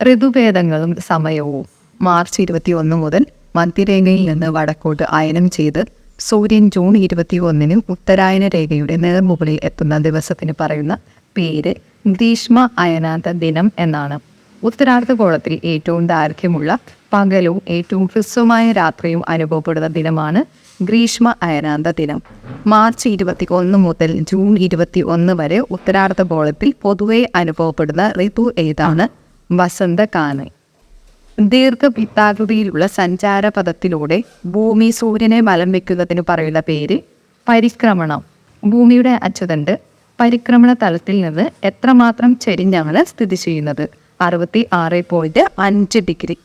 ഋതുഭേദങ്ങളും സമയവും മാർച്ച് ഇരുപത്തി ഒന്ന് മുതൽ മധ്യരേഖയിൽ നിന്ന് വടക്കോട്ട് അയനം ചെയ്ത് സൂര്യൻ ജൂൺ ഇരുപത്തി ഒന്നിന് ഉത്തരായന രേഖയുടെ നേർമുകളിൽ എത്തുന്ന ദിവസത്തിന് പറയുന്ന പേര് ഗ്രീഷ്മ അയനാന്ത ദിനം എന്നാണ്. ഉത്തരാർദ്ധഗോളത്തിൽ ഏറ്റവും ദൈർഘ്യമുള്ള പകലും ഏറ്റവും ഹ്രസ്വമായ രാത്രിയും അനുഭവപ്പെടുന്ന ദിനമാണ് ഗ്രീഷ്മ അയനാന്ത ദിനം. മാർച്ച് ഇരുപത്തി ഒന്ന് മുതൽ ജൂൺ ഇരുപത്തി ഒന്ന് വരെ ഉത്തരാർദ്ധഗോളത്തിൽ പൊതുവെ അനുഭവപ്പെടുന്ന ഋതു ഏതാണ്? വസന്തകാലം. ദീർഘവൃത്താകൃതിയിലുള്ള സഞ്ചാരപഥത്തിലൂടെ ഭൂമി സൂര്യനെ മലം വെക്കുന്നതിന് പറയുന്ന പേര് പരിക്രമണം. ഭൂമിയുടെ അച്ചുതണ്ട് പരിക്രമണ തലത്തിൽ നിന്ന് എത്രമാത്രം ചെരിഞ്ഞാണ് സ്ഥിതി ചെയ്യുന്നത്? അറുപത്തി ആറ് പോയിന്റ് അഞ്ച് ഡിഗ്രി.